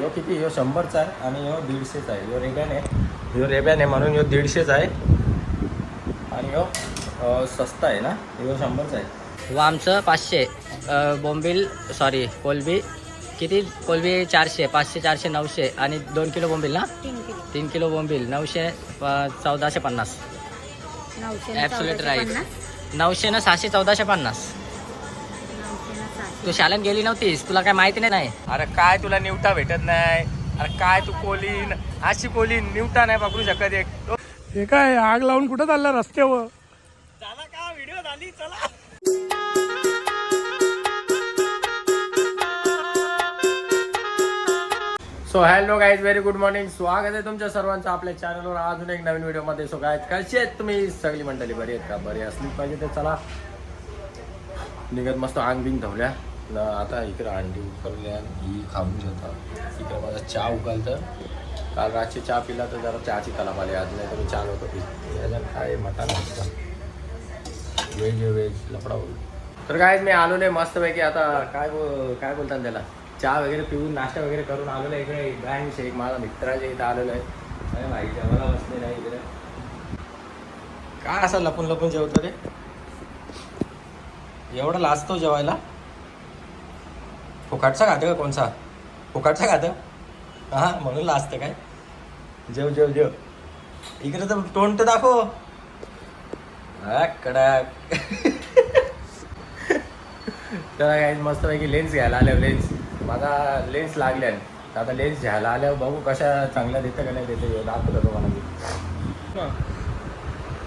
यो किती? यो शंभरचा आहे आणि यो दीडशेचा आहे. यो रेब्यान आहे. यो रेब्यान आहे म्हणून यो दीडशेचा आहे. आणि यो स्वस्त आहे ना? यो शंभरचा आहे. व आमचं पाचशे बोंबील सॉरी कोलबी. किती? कोलबी चारशे पाचशे चारशे नऊशे आणि दोन किलो बोंबील ना? तीन किलो. बोंबील. नऊशे चौदाशे पन्नास. चौदाशे राईट नऊशे ना सहाशे चौदाशे पन्नास. तू शाळेत गेली नव्हतीस तुला काय माहिती नाही? नाही. अरे काय तुला निवटा भेटत नाही? अरे काय तू कोलीन? अशी कोलीन निवटा नाही पकडू शकत एक. हे काय आग लावून कुठं चाललं रस्त्यावर? झाला का? व्हिडिओ झाली चला. So hello guys very good morning स्वागत आहे तुमच्या सर्वांचं आपल्या चॅनलवर अजून एक नवीन व्हिडिओमध्ये. सो काय कशी आहेत तुम्ही? सगळी मंडळी बरी आहेत का? बरी असली पाहिजे तर चला. निघत मस्त आंग बिंग धवल्या. न आता इकडं अंडी उकरल्या ही खाऊन घेतात इकडं माझा चहा उकालतं. काल रातची चहा पिला तर जरा चहाची तलाप आली. आज नाही तर मी चहा नव्हतं पी याच्यात काय मटण असतं व्हेज व्हेज लफडा होईल. तर काय मी आलो नाही मस्तपैकी. आता काय बो काय बोलतात त्याला? चहा वगैरे पिऊन नाश्ता वगैरे करून आलो नाही इकडे. ब्रँड शेक माझा मित्राच्या इथं आलेलो आहे. माझ्या भाई जेवायला बसले नाही इकडे. काय असं लपून लपून जेवतो रे? एवढं लाजतो जेवायला? फुकाटचा खातं का कोणचा फुकाटचा खातं हा म्हणून लाजतं काय? जेव जेव जेव. इकडे तर तोंड तर दाखव. हा, कडक तर काय मस्तपैकी लेन्स घ्यायला आल्यावर लेन्स माझा लेन्स लागल्या आता लेन्स घ्यायला आल्यावर बघू कशा चांगल्या देतं का नाही देते. दाखवतो तुम्हाला मी.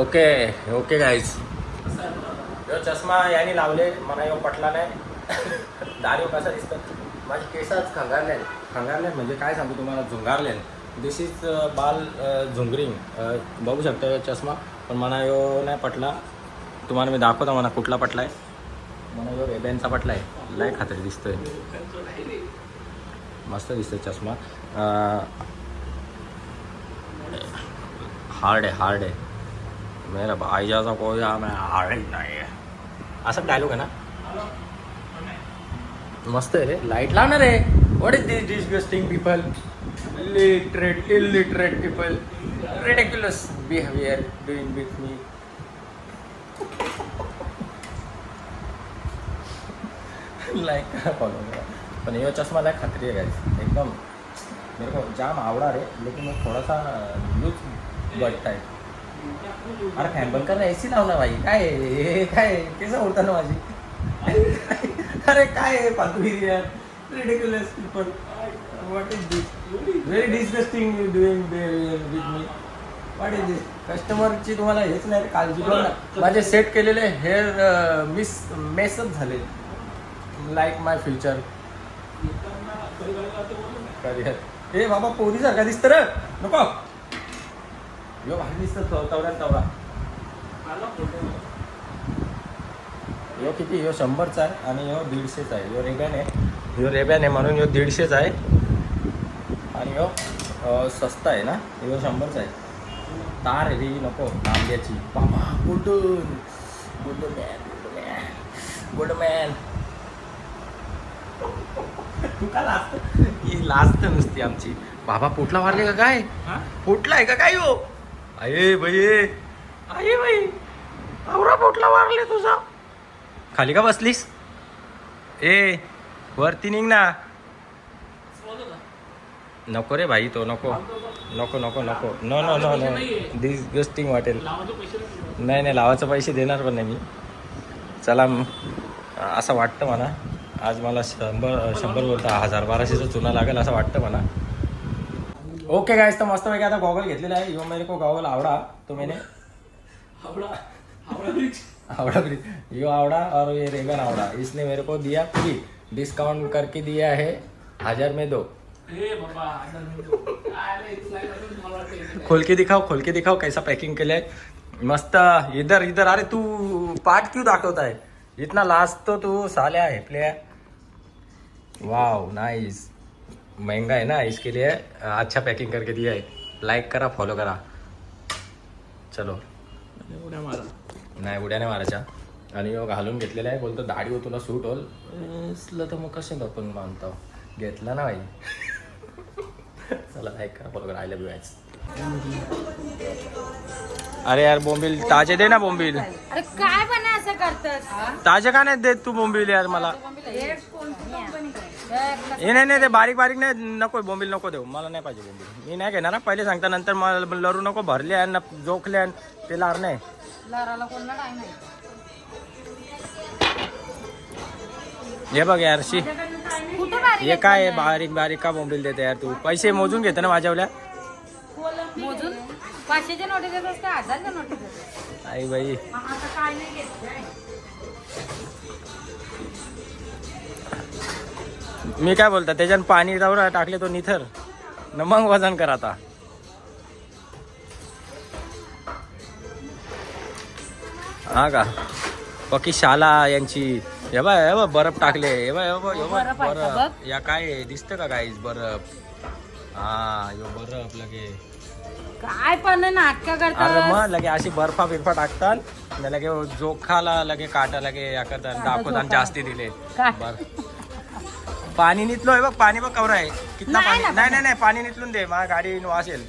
ओके ओके गाईज चष्मा याने लावले मला येऊ पटला नाही. दारी कसा दिसतात माझे केसाच खंगारले खंगारले म्हणजे काय सांगू तुम्हाला? झुंगारले दिस इज uh, बाल uh, झुंगरिंग. Uh, बघू शकता चष्मा पण मला यो नाही पटला. तुम्हाला मी दाखवतो मला कुठला पटला आहे मला यो रेबॅनचा पटला आहे लय खात्री दिसतोय. मस्त दिसतोय चष्मा. हार्ड आहे हार्ड आहे. मेरा भाईजाचा जैसा कोई हार्ड नाही आहे. असं डायलॉग आहे ना? मस्त आहे रे. लाइट लावणार आहे. What is this disgusting people literate illiterate people ridiculous behaviour doing with me like करा फॉलो करा पण ये चश्मा लाइक खतरी है गाइस एकदम. मेरे को जाम आवड़ा रे लेकिन वो थोड़ा सा लूज uh, बटता है अरे फॅन बंद ए सी लावला भाई. काय काय आहे? उडता ना माझी. अरे काय आहे फालतूगिरी यार? Ridiculous people what is this very disgusting you doing with me what is this कस्टमरची तुम्हाला हेच नाही काळजी बघ ना माझे सेट केलेले हेअर मिस मेसअप झाले. लाईक माय फ्युचर करिअर ए बाबा पोरीसारखा दिसतं रे. नको. यो भारी दिसतं तवड्या तवडा यो किती? यो शंभरचा आहे आणि यो दीडशेचा आहे. यो रेब्यान आहे. यो रेब्यान आहे म्हणून यो दीडशेचा आहे. आणि यो स्वस्त आहे ना? यो शंभरचा आहे. तार रे नको. तांब्याची. बाबा कुठून good man good man good man तू का लाजत? ही लाजत नुसती आमची. बाबा पोटला मारले का काय? पोटला आहे का काय हो अये बाई अये बाई आवरा पोटला मारले तुझा. खाली का बसलीस? ए वरती निघ ना. नको रे भाई तो नको. नको नको नको. No no no no disgusting वाटेल नाही नाही लावाचं पैसे देणार पण नाही मी. चला असं वाटतं म्हणा. आज मला शंभर शंभर बोलता हजार बाराशेचा चुना लागेल असं वाटतं म्हणा. ओके गायस तर मस्त पैकी आता गॉगल घेतलेला आहे. यो मेरे को गॉगल आवडा. तो आवडा आवड़ा. ब्रिज यो आवड़ा और ये रेगन आवड़ा इसने मेरे को दिया फ्री डिस्काउंट करके दिया है हज़ार में दो। खोल के दिखाओ खोल के दिखाओ कैसा पैकिंग केलंय मस्त इधर इधर अरे तू पाठ क्यों दाखवत आहे इतना लास्ट तो तू साल्या है प्लेयर वाव नाइस महँगा है ना इसके लिए अच्छा पैकिंग करके दिया है। लाइक करा फॉलो करा। चलो। नाही उड्या नाही मारायच्या. आणि घालून घेतलेला आहे बोलतो दाढी तुला सूट होल असलं तर मग कसे आपण मानतो. घेतला ना भाई चला करा आय लव्ह यू अरे यार बोंबील ताजे दे ना बोंबील. अरे काय पण असं करतात ताजे का नाही देत तू बोंबील यार मला? हे नाही नाही ते बारीक बारीक नाही नको बोंबील नको देऊ मला नाही पाहिजे बोंबील. मी नाही घेणार हा. पहिले सांगता नंतर मला लरू नको भरले आणि न- जोखले आणि ते लार नाही. हे बघ यार शी. कुठं बारीक हे काय? बारीक बारीक का बोंबील देते यार तू? पैसे मोजून घेते ना माझ्यावल्या? मोजून? पाचशेच्या नोटी देतोस का? हजारच्या नोटी देतोस? आई बाई. मी काय बोलता त्याच्यात पाणी जाऊ टाकले तो निथर. न मग वजन कर आता. हा का? पक्की शाला यांची हे बघ हे बर्फ टाकले. हे हे हे बघ बर्फ आहे का बर्फ. या काय? दिसतं का गाईस बर्फ? हा यो बर्फ लगे. काय पण नाटक अरे करतात मग लगे अशी बर्फा बिर्फा टाकतात. आणि लगे जोखाला लगे काटा लगे या करतात दाखवतात. जास्ती दिले. काय? बर पाणी नितलो आहे बघ पाणी बघ कवर आहे. कितना ना, नहीं नहीं नहीं. पानी नितलून दे माझ्या गाडी वासेल.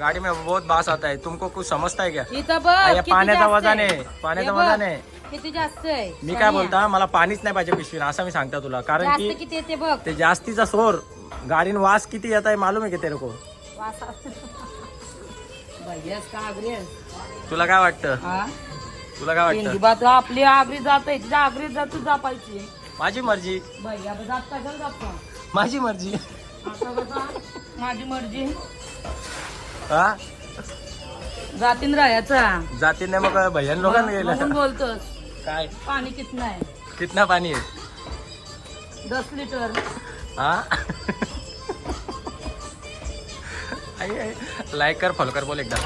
गाडी में बहुत बास आता है तुमको कुछ समजता है क्या पाण्याचा वजन आहे. पाण्याचा वजन आहे. किती जास्त आहे. मी काय. बोलता मला पाणीच नाही पाहिजे पिशवीन असं मी सांगता तुला. कारण की किती येते बघ. ते जास्तीचा सोर गाडीन वास किती येत आहे मालूम आहे की तेरे को? आगरी? तुला काय वाटतं? तुला काय वाटतं? आपली आगरी जात आहे आगरीत जात जापायची माझी मर्जी. भैया माझी मर्जी. आता माझी मर्जी. हा? जातीन राहायचा जाती नाही मग भैयान लोकांना म्हणून गेलं बोलतोस. काय? पाणी कितना आहे? कितना पाणी आहे? दस लिटर. हा? लाईक कर फॉलो कर बोल एकदा.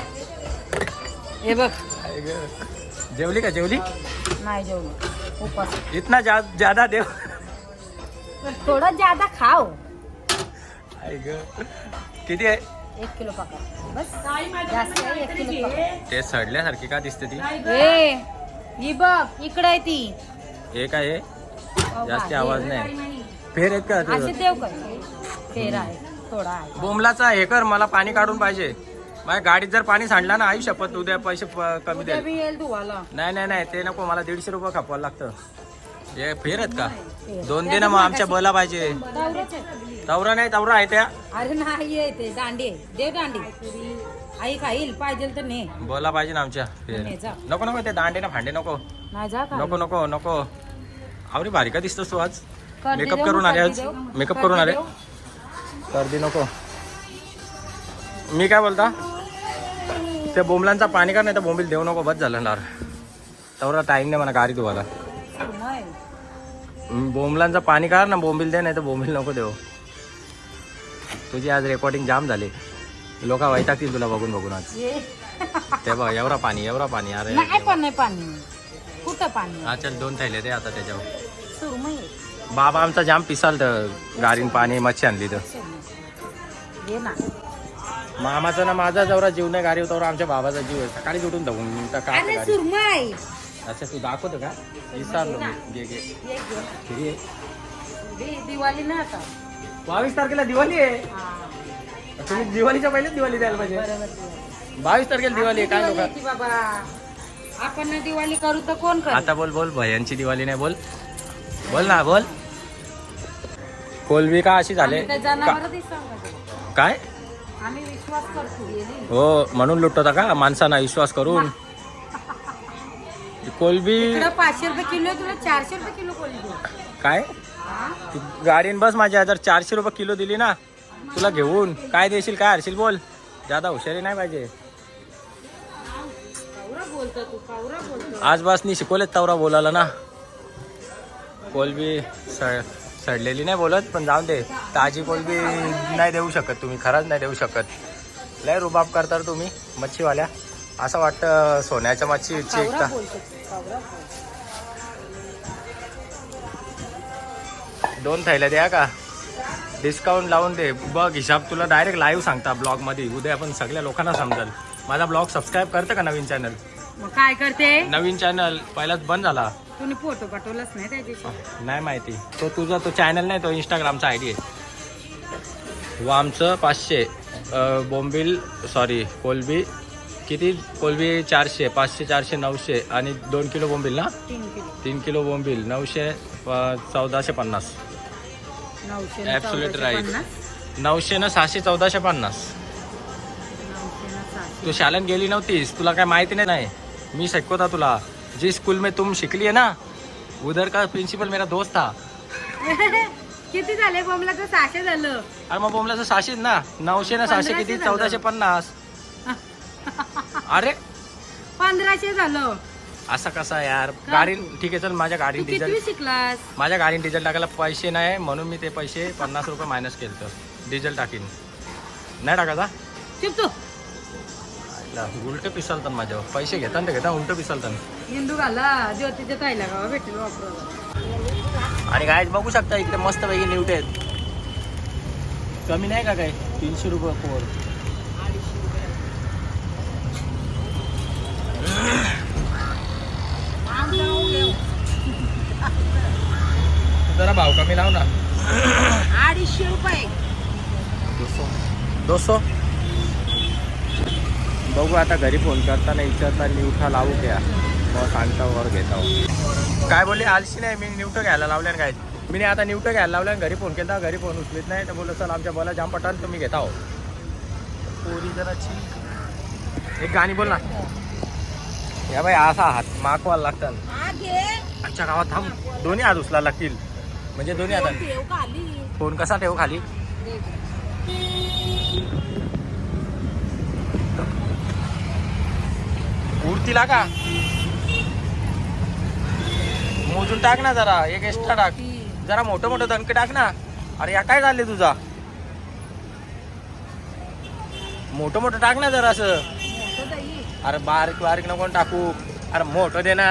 हे बघ. आई ग. जेवली का जेवली? नाही जेवलो. उपास. इतना जा, ज्यादा देव। थोडं ज्यादा खाओ. किती आहे? एक किलो पका बस. जास्त आहे, एक किलो पका ते सडल्यासारखी का दिसते ती? ए ही बघ इकडे आहे ती. हे काय आहे जास्ती आवाज नाही. फेर आहेत का? असे तुझं? देव काय फेर आहे थोडा आहे. बोमलाचा हे कर मला पाणी काढून पाहिजे. माझ्या गाडीत जर पाणी सांडला ना आई शपथ उद्या पैसे प- कमी उद्या दे बी येईल धुवाला नाही नाही नाही ते नको मला दीडशे रुपये खपवायला लागतं. हे फेर आहेत का? दोन दे ना मग आमच्या बोला पाहिजे. तवरा नाही तवरा आहे त्या. अरे नाही आहे ते दांडी आहे. देव दांडी आई खाईल पाहिजे तर ने. बोला पाहिजे ना आमच्या. फेर. नाही जा. नको नको ते दांडे ना भांडे नको. नाही जा का नको नको नको. आवरी भारी का दिसतोस तू आज? कर्दी मेकअप देऊ करून आले कर्दी आज? देऊ? मेकअप कर्दी करून आले? देऊ? नको. मी काय बोलता? त्या बोंबलांचा पाणी का नाही तर बोंबील देऊ नको बस झालं ना. तेवढा टाईम नाही मला गाडी नाही. बोंबलांचा पाणी काढ ना बोंबील दे नाही तर बोंबील नको देऊ. तुझी आज रेकॉर्डिंग जाम झाली. लोक वैतागतील तुला बघून बघून आज. ते बघ एवढा पाणी एवढा पाणी अरे नाही पण नाही पाणी. कुठं पाणी? हा चल दोन थैले दे आता त्याच्यावर. बाबा आमचा जाम पिसाल तर गाडीन पाणी मच्छी आणली तर. मामाचा ना माझा जेवढा जीव नाही गाडी होता आमच्या बाबाचा जीव आहे. सकाळी उठून धावून काय अरे गाडी? सुरमई अच्छा तू दाखवतो का? विसरलो मी. घे घे. ये घे. किती आहे? दि- दिवाळी ना आता. बावीस तारखेला दिवाळी आहे? हा, तुम्ही दिवाळीच्या पहिलेच दिवाळी द्यायला पाहिजे. बरोबर दिवाळी. बावीस तारखेला दिवाळी आहे काय दिवाळी लोक? बाबा? आपण ना दिवाळी करू तर कोण कर आता बोल बोल. भयांची दिवाळी नाही बोल. बोल ना बोल. कोलबी का अशी झाले? काय का- जनावर दिसतो काय? आम्ही. हो म्हणून लुटवता का? माणसांना विश्वास करून. कोलबी पाचशे रुपये किलो तुला चारशे रुपये किलो देऊ. काय? ती गाडीन बस माझ्या जर चारशे रुपये किलो दिली ना तुला घेऊन. काय देशील काय हरशील बोल. ज्यादा हुशारी नाही पाहिजे. बोलतो आजपासनी शिकवलेत तवरा बोलायला ना. कोलबी सड सडलेली नाही बोलत पण जाऊन दे. ताजी कोलबी नाही देऊ शकत तुम्ही खरंच नाही देऊ शकत. लय रुबाब करता रे तुम्ही मच्छीवाल्या. असं वाटतं सोन्याच्या एकता तू कावरा बोलतो. दोन थैल्या द्या का? डिस्काउंट लावून दे. बघ हिसाब तुला डायरेक्ट लाईव्ह सांगता ब्लॉगमध्ये. उद्या आपण सगळ्या लोकांना समजेल. माझा ब्लॉग सबस्क्राईब करतं का नवीन चॅनल मग काय करते? नवीन चॅनल पहिलाच बंद झाला. तुम्ही फोटो पाठवलाच नाही नाही माहिती. तो तुझा तो चॅनल नाही तो इंस्टाग्रामचा आय डी आहे. व आमचं पाचशे. बोंबील सॉरी कोलबी. किती? कोलबी चारशे पाचशे चारशे नऊशे आणि दोन किलो बोंबील ना? तीन किलो. बोंबील नऊशे चौदाशे पन्नास. right. पन्नास. नऊशे ना सहाशे चौदाशे पन्नास. तू शाळेत गेली नव्हतीस तुला काय माहिती नाही? नाही. मी शिकवता तुला. जी स्कूल में तुम शिकली है ना उधर का प्रिंसिपल मेरा दोस्त था? किती झाले बॉम्बला तर सहाशे झालं. अरे मग बोमलाचं सहाशे ना. नऊशे ना सहाशे किती? पंधराशे झालं. चौदाशे पन्नास. अरे. पंधराशे झालं. असा कसा यार? गाडी ठीक आहे चल माझ्या तू गाडी डिझेल किती शिकलास? माझ्या गाडीत डिझेल टाकायला पैसे नाही म्हणून मी ते पैसे पन्नास रुपये मायनस केलं डिझेल टाकीन. नाही टाकायचा? चुप तू. उलट पिसालतात माझ्यावर. पैसे घेता ते घेता उलट पिसालतात हिंदू घाला ज्योतीच्या ताईला गावा भेटेल वापरायला आणि काय बघू शकता इकडे मस्त पैकी निवटे आहेत कमी नाही का काय तीनशे रुपये पोर. जरा भाव कमी लाव ना. अडीचशे रुपये. दोसो बघू आता घरी फोन करताना विचारता निवठा लावू क्या? मग सांगता वर घेता काय बोलली? आलशी नाही मी निवटं घ्यायला लावल्यान काय? मी नाही आता निवटं घ्यायला लावल्यान घरी फोन केला घरी फोन उचलीत नाही तर बोललो चल आमच्या बोला जाम पटाल तुम्ही घेता हो. पोरी जराची एक गाणी बोल ना. या बाई असा हात माकवायला लागतात. आमच्या गावात थांब. दोन्ही हात उचला लागतील. म्हणजे दोन्ही हातात फोन कसा ठेवू खाली? उडतीला का? मोजून टाक ना जरा एक एक्स्ट्रा टाक. जरा मोठं मोठं दणके टाक ना. अरे या काय झाले तुझा? मोठं मोठं टाक ना जरा असं. अरे बारीक बारीक नको टाकू. अरे मोठं दे ना.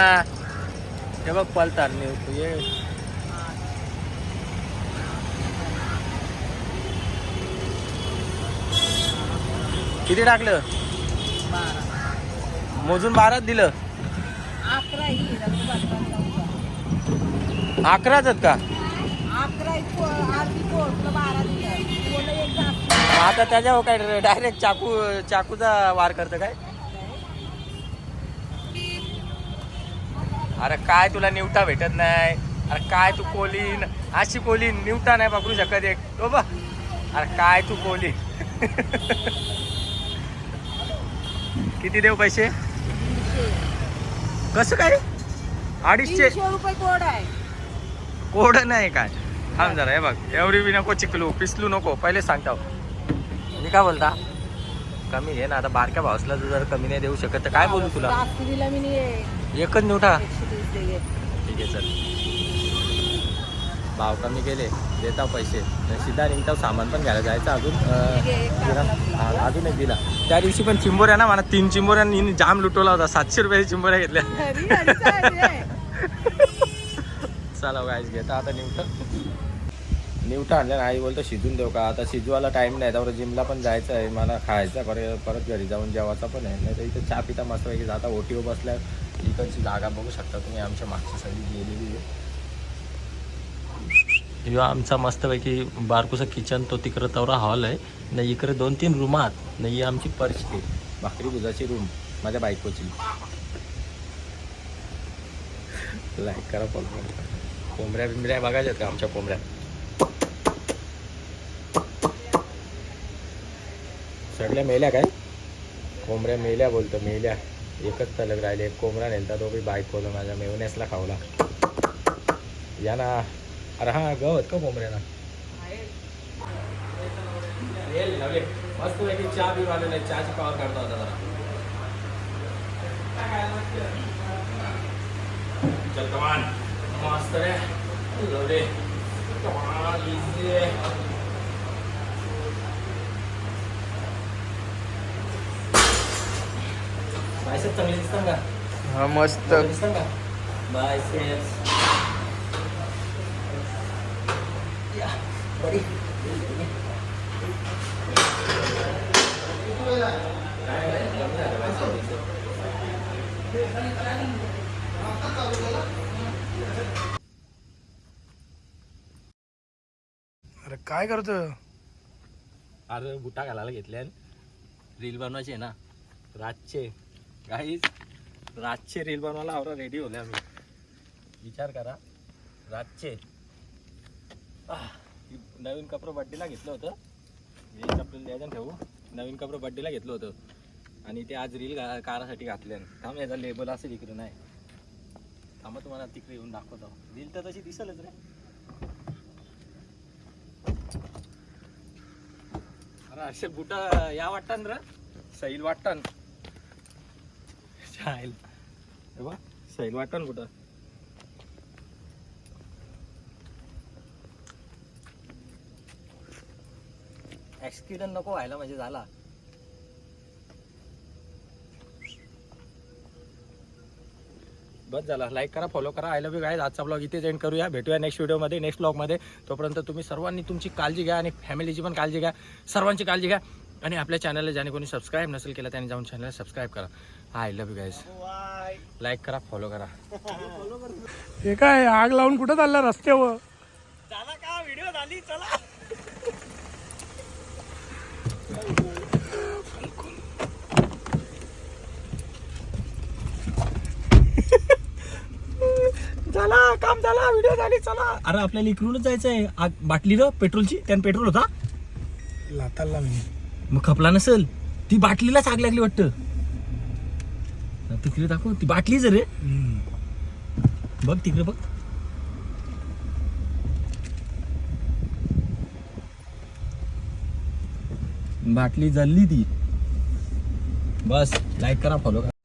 हे बघ पलतात ये. किती टाकलं? मोजून बाराच दिलं. अकरा अकराच आहेत का? मग आता त्याच्यावर काय डायरेक्ट चाकू चाकूचा वार करतं काय? अरे काय तुला निवटा भेटत नाही? अरे काय तू कोलीन अशी कोलीन निवटा नाही पकडू शकत एक. तो बा. अरे काय तू कोलीन. किती देऊ पैसे? कसं काय? अडीचशे. रुपये कोड आहे. कोड नाही काय? थांब जरा हे बघ. एवढी बी नको चिकलू पिसलू नको. पहिले सांगता मी काय बोलता? कमी घे ना आता बारक्या भावसला तू जर कमी नाही देऊ शकत तर काय बोलू तुला? मी नाही एकच घे. ठीक आहे चल. भाव कमी केले देता पैसे. सीधा निघता सामान पण घ्यायला जायचं अजून. हा, अजून एक दिला. त्या दिवशी पण चिंबोऱ्या ना मला तीन चिंबोऱ्यांनी जाम लुटवला होता. सातशे रुपयाची चिंबोऱ्या घेतल्या. चला गाईज घेता आता निवटं निवटं आणल्या आई बोलतो शिजून देऊ का? आता शिजवायला टाईम नाही त्यावर जिमला पण जायचं आहे. मला खायचं परत परत घरी जाऊन जेवायचा पण आहे. नाही तर इथं चहा पिता मस्त पैकी जाता. ओटीओ बसल्या इकडची जागा बघू शकता तुम्ही. आमच्या मागची सगळी गेलेली आहे. आमचा मस्तपैकी बारकुसा किचन तो तिकडं तवरा हॉल आहे. न इकडे दोन तीन रूम आहात. ही आमची पर्च आहे भाकरी बुजाची रूम माझ्या बायकोची. लाईक करा फॉलो करा. कोंबड्या बिंबड्या बघायच्यात का आमच्या कोंबड्या? सगळ्या मेल्या काय? कोंबड्या मेल्या बोलतो मेल्या. एकच तलग राहिले एक कोंबडा नेलता तो बी बायकोला माझ्या मेवण्यासला खावला. या ना. अरे हा गवत का कोंबड्याना मस्त पैकी चहा पिऊ आलेला आहे चहाची पावर काढता होता जरा. चल कमान मस्त रे लवले कमान इझी बायसेप चांगले दिसतात का हा मस्त चांगले दिसतात का बायसेप्स या बरी अरे काय करतो अरे बुटा घालायला घेतल्या रील बनवायची आहे ना. रातचे. काहीच रातचे रील बनवायला आवरा रेडी होले आम्ही विचार करा. रातचे. नवीन कपडे बड्डेला घेतलं होतं. हे आपल्याला द्यायचं ठेवू. नवीन कपडे बड्डेला घेतलं होतं. आणि ते आज रील घा- कारासाठी घातले थांब याचा लेबल असं इकडे नाही. थांबा तुम्हाला तिकडे येऊन दाखवतो. रील तर तशी दिसलच रे. असे बुट या वाटतात र? सैल वाटतात. सैल बा सैल वाटतान कुठं? ऍक्सिडेंट नको व्हायला म्हणजे झाला. बस झाला. लाईक करा फॉलो करा. आय लव्ह यू गाईज आजचा ब्लॉग इथेच एंड करूया. भेटूया नेक्स्ट व्हिडिओमध्ये नेक्स्ट ब्लॉगमध्ये तोपर्यंत तुम्ही सर्वांनी तुमची काळजी घ्या आणि फॅमिलीची पण काळजी घ्या. सर्वांची काळजी घ्या. आणि आपल्या चॅनलला ज्याने कोणी सबस्क्राईब नसेल केलं त्याने जाऊन चॅनलला सबस्क्राईब करा. I love you guys like करा फॉलो करा. हे काय आग लावून कुठं चाललं रस्त्यावर? झाला का? व्हिडिओ झाली चला. झाला काम झाला व्हिडिओ झाली चला. अरे आपल्याला इकडूनच जायचंय. आग बाटली र पेट्रोलची त्यानं पेट्रोल होता? लाताला मी. मग खपला नसेल. ती बाटलीलाच आग लागली वाटतं. तिकडे दाखव ती बाटलीच रे. बघ तिकडे बघ. बाटली जळली ती. बस लाईक करा फॉलो करा.